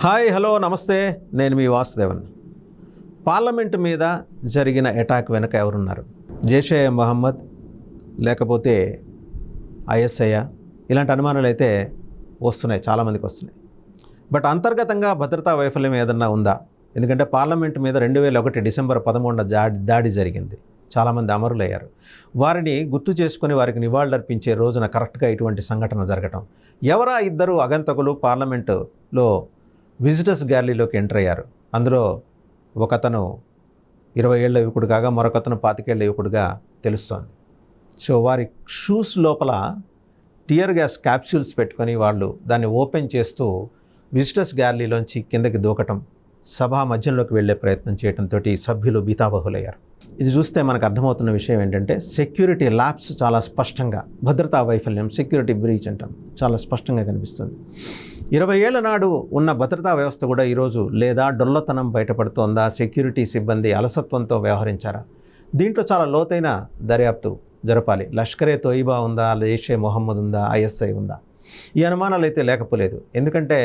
Hi hello నమస్తే. నేను మీ Vasudevan. Parliament మీద జరిగిన అటాక్ వెనుక ఎవరున్నారు? జైషే మహమ్మద్ లేకపోతే ఐఎస్ఐ ఇలాంటి అనుమానాలు అయితే వస్తున్నాయి చాలామందికి వస్తున్నాయి. బట్ అంతర్గతంగా భద్రతా వైఫల్యం ఏదన్నా ఉందా? ఎందుకంటే పార్లమెంట్ మీద రెండు వేల ఒకటి డిసెంబర్ పదమూడున దాడి దాడి జరిగింది. చాలామంది అమరులయ్యారు. వారిని గుర్తు చేసుకుని వారికి నివాళులర్పించే రోజున కరెక్ట్గా ఇటువంటి సంఘటన జరగటం. ఎవరా ఇద్దరు అగంతకులు పార్లమెంటులో విజిటర్స్ గ్యాలరీలోకి ఎంటర్ అయ్యారు. అందులో ఒకతను ఇరవై ఏళ్ళ యువకుడు కాగా మరొకతను పాతికేళ్ళ యువకుడుగా తెలుస్తోంది. సో వారి షూస్ లోపల టియర్ గ్యాస్ క్యాప్సూల్స్ పెట్టుకొని వాళ్ళు దాన్ని ఓపెన్ చేస్తూ విజిటర్స్ గ్యాలరీలోంచి కిందకి దూకటం సభా మధ్యంలోకి వెళ్ళే ప్రయత్నం చేయడంతో సభ్యులు బీతాబహులయ్యారు. ఇది చూస్తే మనకు అర్థమవుతున్న విషయం ఏంటంటే సెక్యూరిటీ ల్యాబ్స్ చాలా స్పష్టంగా భద్రతా వైఫల్యం సెక్యూరిటీ బ్రీచ్ అంటాం చాలా స్పష్టంగా కనిపిస్తుంది. ఇరవై ఏళ్ళ నాడు ఉన్న భద్రతా వ్యవస్థ కూడా ఈరోజు లేదా డొల్లతనం బయటపడుతోందా? సెక్యూరిటీ సిబ్బంది అలసత్వంతో వ్యవహరించారా? దీంట్లో చాలా లోతైన దర్యాప్తు జరపాలి. లష్కరే తోయిబా ఉందా? లేషే మొహమ్మద్ ఉందా? ఐఎస్ఐ ఉందా? ఈ అనుమానాలు అయితే లేకపోలేదు. ఎందుకంటే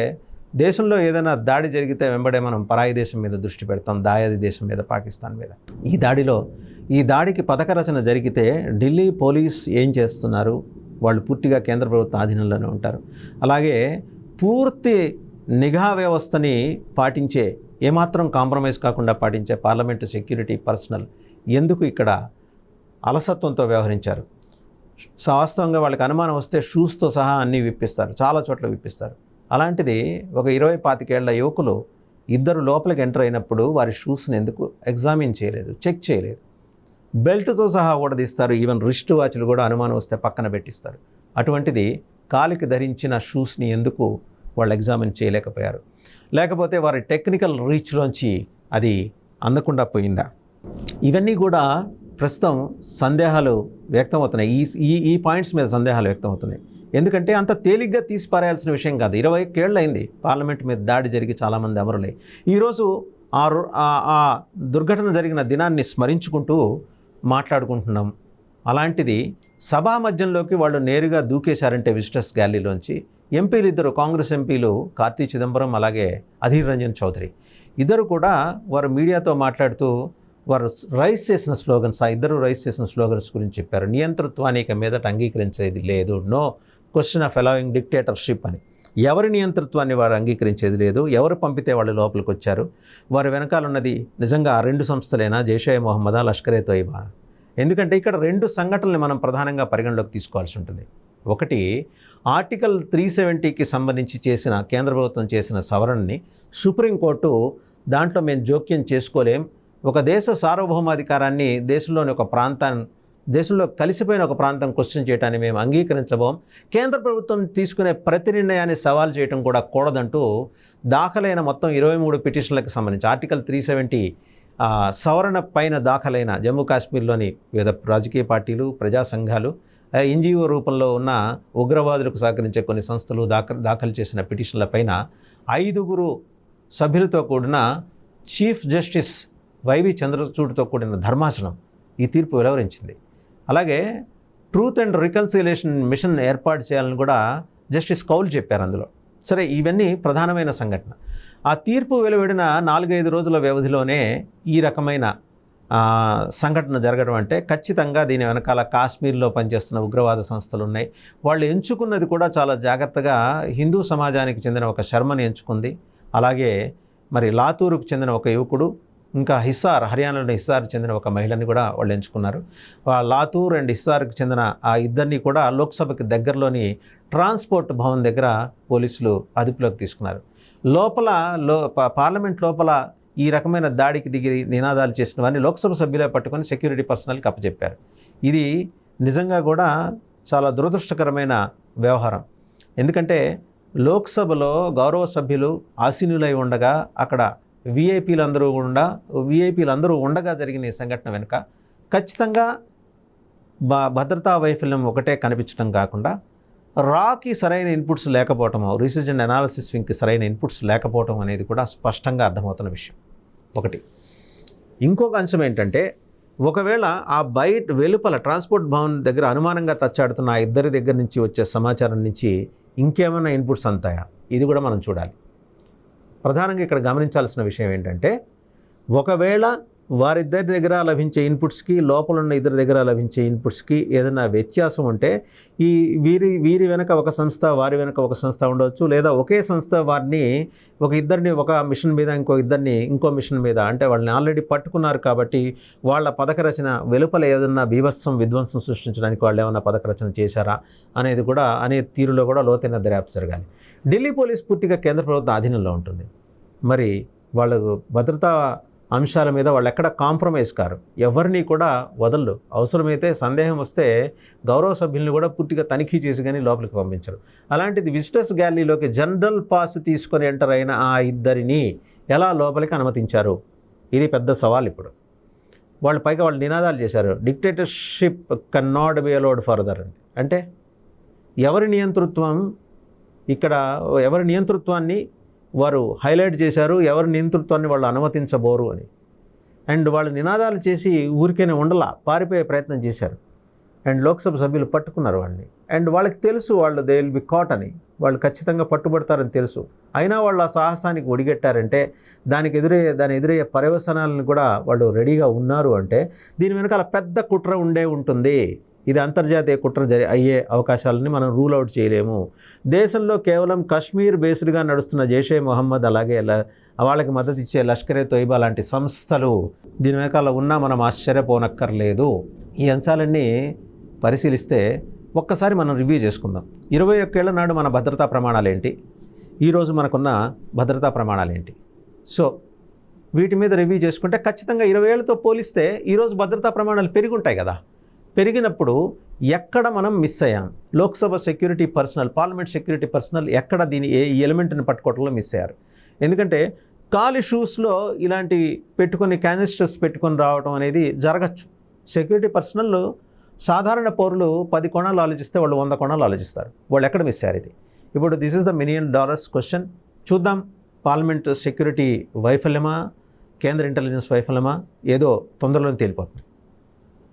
దేశంలో ఏదైనా దాడి జరిగితే వెంబడే మనం పరాయి దేశం మీద దృష్టి పెడతాం. దాయాది దేశం మీద పాకిస్తాన్ మీద. ఈ దాడిలో ఈ దాడికి పథక రచన జరిగితే ఢిల్లీ పోలీస్ ఏం చేస్తున్నారు? వాళ్ళు పూర్తిగా కేంద్ర ప్రభుత్వ ఆధీనంలోనే ఉంటారు. అలాగే పూర్తి నిఘా వ్యవస్థని పాటించే ఏమాత్రం కాంప్రమైజ్ కాకుండా పాటించే పార్లమెంటు సెక్యూరిటీ పర్సనల్ ఎందుకు ఇక్కడ అలసత్వంతో వ్యవహరించారు? వాస్తవంగా వాళ్ళకి అనుమానం వస్తే షూస్తో సహా అన్నీ విప్పిస్తారు చాలా చోట్ల విప్పిస్తారు. అలాంటిది ఒక ఇరవై పాతికేళ్ళ యువకులు ఇద్దరు లోపలికి ఎంటర్ అయినప్పుడు వారి షూస్ని ఎందుకు ఎగ్జామిన్ చేయలేదు చెక్ చేయలేదు? బెల్ట్తో సహా ఊడదీస్తారు ఈవెన్ రిస్ట్ వాచ్లు కూడా అనుమానం వస్తే పక్కన పెట్టిస్తారు. అటువంటిది కాలికి ధరించిన షూస్ని ఎందుకు వాళ్ళు ఎగ్జామిన్ చేయలేకపోయారు. లేకపోతే వారి టెక్నికల్ రీచ్లోంచి అది అందకుండా పోయిందా? ఇవన్నీ కూడా ప్రస్తుతం సందేహాలు వ్యక్తమవుతున్నాయి. ఈ ఈ ఈ పాయింట్స్ మీద సందేహాలు వ్యక్తమవుతున్నాయి. ఎందుకంటే అంత తేలిగ్గా తీసిపారేయాల్సిన విషయం కాదు. ఇరవై అయింది పార్లమెంట్ మీద దాడి జరిగి చాలామంది అమరులై. ఈరోజు ఆ ఆ- ఆ దుర్ఘటన జరిగిన దినాన్ని స్మరించుకుంటూ మాట్లాడుకుంటున్నాం. అలాంటిది సభా మధ్యంలోకి వాళ్ళు నేరుగా దూకేశారంటే విజిటర్స్ గ్యాలరీలోంచి ఎంపీలు ఇద్దరు కాంగ్రెస్ ఎంపీలు కార్తీ చిదంబరం అలాగే అధీర్ రంజన్ చౌదరి. ఇద్దరు కూడా వారు మీడియాతో మాట్లాడుతూ వారు రైస్ చేసిన స్లోగన్స్ ఆ ఇద్దరు రైస్ చేసిన స్లోగన్స్ గురించి చెప్పారు. నియంతృత్వాన్ని ఇక మీదట అంగీకరించేది లేదు. No question of allowing dictatorship అని. ఎవరి నియంతృత్వాన్ని వారు అంగీకరించేది లేదు? ఎవరు పంపితే వాళ్ళు లోపలికి వచ్చారు? వారి వెనకాల ఉన్నది నిజంగా ఆ రెండు సంస్థలైనా? జైషే మొహమ్మదా లష్కరే తోయిబా? ఎందుకంటే ఇక్కడ రెండు సంఘటనలు మనం ప్రధానంగా పరిగణలోకి తీసుకోవాల్సి ఉంటుంది. ఒకటి ఆర్టికల్ త్రీ సెవెంటీకి సంబంధించి చేసిన కేంద్ర ప్రభుత్వం చేసిన సవరణని సుప్రీంకోర్టు దాంట్లో మేము జోక్యం చేసుకోలేం. ఒక దేశ సార్వభౌమాధికారాన్ని దేశంలోని ఒక ప్రాంతాన్ని దేశంలో కలిసిపోయిన ఒక ప్రాంతం క్వశ్చన్ చేయడాన్ని మేము అంగీకరించబోం. కేంద్ర ప్రభుత్వం తీసుకునే ప్రతి నిర్ణయాన్ని సవాల్ చేయడం కూడా కూడదంటూ దాఖలైన మొత్తం ఇరవై మూడు పిటిషన్లకు సంబంధించి ఆర్టికల్ త్రీ సెవెంటీ సవరణ పైన దాఖలైన జమ్మూ కాశ్మీర్లోని వివిధ రాజకీయ పార్టీలు ప్రజా సంఘాలు ఎన్జిఓ రూపంలో ఉన్న ఉగ్రవాదులకు సహకరించే కొన్ని సంస్థలు దాఖ దాఖలు చేసిన పిటిషన్లపైన ఐదుగురు సభ్యులతో కూడిన చీఫ్ జస్టిస్ వైవి చంద్రచూడ్తో కూడిన ధర్మాసనం ఈ తీర్పు వెలువరించింది. అలాగే ట్రూత్ అండ్ రికన్సిలేషన్ మిషన్ ఏర్పాటు చేయాలని కూడా జస్టిస్ కౌల్ చెప్పారు అందులో. సరే ఇవన్నీ ప్రధానమైన సంఘటన. ఆ తీర్పు వెలువడిన నాలుగైదు రోజుల వ్యవధిలోనే ఈ రకమైన సంఘటన జరగడం అంటే ఖచ్చితంగా దీని వెనకాల కాశ్మీర్లో పనిచేస్తున్న ఉగ్రవాద సంస్థలు ఉన్నాయి. వాళ్ళు ఎంచుకున్నది కూడా చాలా జాగ్రత్తగా హిందూ సమాజానికి చెందిన ఒక శర్మని ఎంచుకుంది. అలాగే మరి లాతూరుకు చెందిన ఒక యువకుడు ఇంకా హిస్సార్ హర్యానాలోని హిస్సార్కి చెందిన ఒక మహిళని కూడా వాళ్ళు ఎంచుకున్నారు. లాతూర్ అండ్ హిస్సార్కి చెందిన ఆ ఇద్దరిని కూడా లోక్సభకి దగ్గరలోని ట్రాన్స్పోర్ట్ భవన్ దగ్గర పోలీసులు అదుపులోకి తీసుకున్నారు. లోపల లో పార్లమెంట్ లోపల ఈ రకమైన దాడికి దిగి నినాదాలు చేసిన వారిని లోక్సభ సభ్యులే పట్టుకొని సెక్యూరిటీ పర్సనల్కి అప్పచెప్పారు ఇది నిజంగా కూడా చాలా దురదృష్టకరమైన వ్యవహారం. ఎందుకంటే లోక్సభలో గౌరవ సభ్యులు ఆసీనులై ఉండగా అక్కడ విఐపీలందరూ కూడా విఐపీలందరూ ఉండగా జరిగిన ఈ సంఘటన వెనుక ఖచ్చితంగా భద్రతా వైఫల్యం ఒకటే కనిపించడం కాకుండా రాకి సరైన ఇన్పుట్స్ లేకపోవటం రీసెర్చ్ అండ్ అనాలిసిస్ వింగ్కి సరైన ఇన్పుట్స్ లేకపోవటం అనేది కూడా స్పష్టంగా అర్థమవుతున్న విషయం. ఒకటి. ఇంకొక అంశం ఏంటంటే ఒకవేళ ఆ బయట వెలుపల ట్రాన్స్పోర్ట్ భవన్ దగ్గర అనుమానంగా తచ్చాడుతున్న ఆ ఇద్దరి దగ్గర నుంచి వచ్చే సమాచారం నుంచి ఇంకేమైనా ఇన్పుట్స్ అంతాయా? ఇది కూడా మనం చూడాలి. ప్రధానంగా ఇక్కడ గమనించాల్సిన విషయం ఏంటంటే ఒకవేళ వారిద్దరి దగ్గర లభించే ఇన్పుట్స్కి లోపల ఉన్న ఇద్దరి దగ్గర లభించే ఇన్పుట్స్కి ఏదైనా వ్యత్యాసం ఉంటే ఈ వీరి వీరి వెనక ఒక సంస్థ వారి వెనక ఒక సంస్థ ఉండవచ్చు లేదా ఒకే సంస్థ వారిని ఒక ఇద్దరిని ఒక మిషన్ మీద ఇంకో ఇద్దరిని ఇంకో మిషన్ మీద అంటే వాళ్ళని ఆల్రెడీ పట్టుకున్నారు కాబట్టి వాళ్ళ పథక రచన వెలుపల ఏదన్నా బీభత్సం విధ్వంసం సృష్టించడానికి వాళ్ళు ఏమన్నా పథక రచన చేశారా అనేది కూడా అనే తీరులో కూడా లోతైన దర్యాప్తు జరగాలి. ఢిల్లీ పోలీస్ పూర్తిగా కేంద్ర ప్రభుత్వ ఆధీనంలో ఉంటుంది. మరి వాళ్ళకు భద్రతా అంశాల మీద వాళ్ళు ఎక్కడ కాంప్రమైజ్ కారు. ఎవరిని కూడా వదలరు. అవసరమైతే సందేహం వస్తే గౌరవ సభ్యుల్ని కూడా పూర్తిగా తనిఖీ చేసి కానీ లోపలికి పంపించరు. అలాంటిది విజిటర్స్ గ్యాలరీలోకి జనరల్ పాస్ తీసుకొని ఎంటర్ అయిన ఆ ఇద్దరిని ఎలా లోపలికి అనుమతించారు? ఇది పెద్ద సవాల్ ఇప్పుడు. వాళ్ళు పైగా వాళ్ళు నినాదాలు చేశారు. Dictatorship can not be allowed further అని అంటే ఎవరి నియంతృత్వం? ఇక్కడ ఎవరి నియంతృత్వాన్ని వారు హైలైట్ చేశారు ఎవరి నియంతృత్వాన్ని వాళ్ళు అనుమతించబోరు అని. అండ్ వాళ్ళు నినాదాలు చేసి ఊరికేనే ఉండలా పారిపోయే ప్రయత్నం చేశారు. అండ్ లోక్సభ సభ్యులు పట్టుకున్నారు వాళ్ళని. అండ్ వాళ్ళకి తెలుసు వాళ్ళు దే విల్ బి కాట్ అని వాళ్ళు ఖచ్చితంగా పట్టుబడతారని తెలుసు. అయినా వాళ్ళు ఆ సాహసానికి ఒడిగట్టారంటే దానికి ఎదురయ్యే దాని ఎదురయ్యే పర్యవసనాలను కూడా వాళ్ళు రెడీగా ఉన్నారు అంటే దీని వెనకాల పెద్ద కుట్ర ఉండే ఉంటుంది. ఇది అంతర్జాతీయ కుట్ర జరి అయ్యే అవకాశాలని మనం రూల్ అవుట్ చేయలేము. దేశంలో కేవలం కశ్మీర్ బేస్డ్గా నడుస్తున్న జైషే మొహమ్మద్ అలాగే వాళ్ళకి మద్దతు ఇచ్చే లష్కరే తొయ్బా లాంటి సంస్థలు దీని వెనకాల ఉన్నా మనం ఆశ్చర్యపోనక్కర్లేదు. ఈ అంశాలన్నీ పరిశీలిస్తే ఒక్కసారి మనం రివ్యూ చేసుకుందాం. ఇరవై ఒక్కేళ్ళ నాడు మన భద్రతా ప్రమాణాలు ఏంటి? ఈరోజు మనకున్న భద్రతా ప్రమాణాలు ఏంటి? సో వీటి మీద రివ్యూ చేసుకుంటే ఖచ్చితంగా ఇరవై ఏళ్ళతో పోలిస్తే ఈరోజు భద్రతా ప్రమాణాలు పెరిగి ఉంటాయి కదా. పెరిగినప్పుడు ఎక్కడ మనం మిస్ అయ్యాం? Lok Sabha security personnel parliament security personnel ఎక్కడ దీని ఏ ఈ ఎలిమెంట్ని పట్టుకోవడంలో మిస్ అయ్యారు? ఎందుకంటే కాలి షూస్లో ఇలాంటి పెట్టుకొని క్యానిస్టర్స్ పెట్టుకొని రావడం అనేది జరగచ్చు. సెక్యూరిటీ పర్సనల్ సాధారణ పౌరులు పది కోణాలు ఆలోచిస్తే వాళ్ళు వంద కోణాలు ఆలోచిస్తారు. వాళ్ళు ఎక్కడ మిస్ అయ్యారు ఇది? ఇప్పుడు this is the million dollars question చూద్దాం. పార్లమెంట్ సెక్యూరిటీ వైఫల్యమా? కేంద్ర ఇంటెలిజెన్స్ వైఫల్యమా? ఏదో తొందరలోనే తేలిపోతుంది.